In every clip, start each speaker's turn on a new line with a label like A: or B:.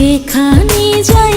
A: যেখানে
B: যাই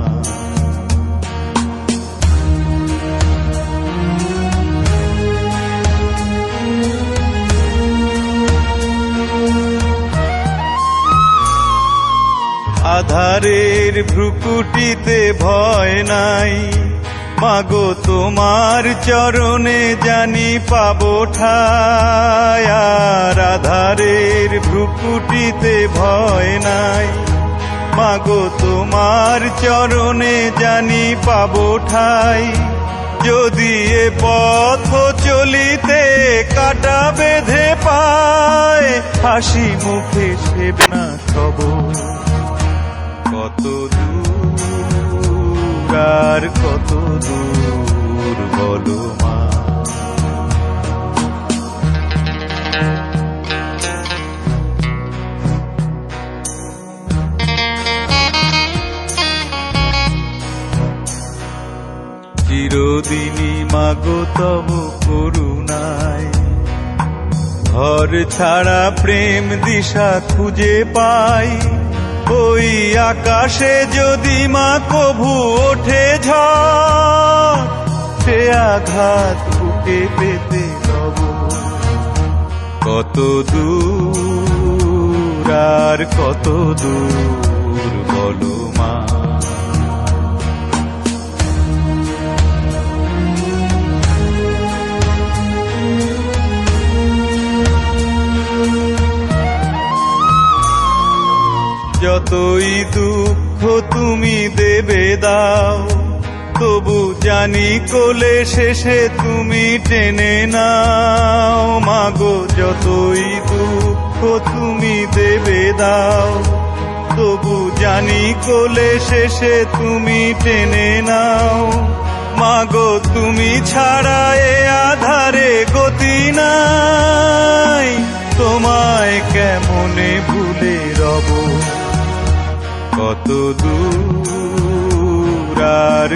B: আধারের ভ্রুকুটিতে ভয় নাই। মাগো, তোমার চরণে জানি পাবো ঠায় আধারের ভ্রুকুটিতে ভয় নাই। মাগো, তোমার চরণে জানি পাবো ঠাই, যদি এ পথ চলিতে কাটা বেঁধে পায়, হাসি মুখে সেব না খবর। কত দূর, আর কত দূর বলো মা। চিরদিনই মাগো তব করুণায়। ঘর ছাড়া প্রেম দিশা খুঁজে পাই। ওই আকাশে যদি মা কভু ওঠে ঝড়, সে আঘাত বুকে পেতে নব কত দূর আর কত দূর বলো মা। তুমি দেবে দাও। তবু জানি কোলে শেষে তুমি টেনে নাও। মাগো, যতই দুঃখ তুমি দেবে দাও, তবু জানি কোলে শেষে তুমি টেনে নাও। মাগো, তুমি ছাড়া এ আধারে গতি নাই। তোমায় কেমনে ভুলে রব? কত দূর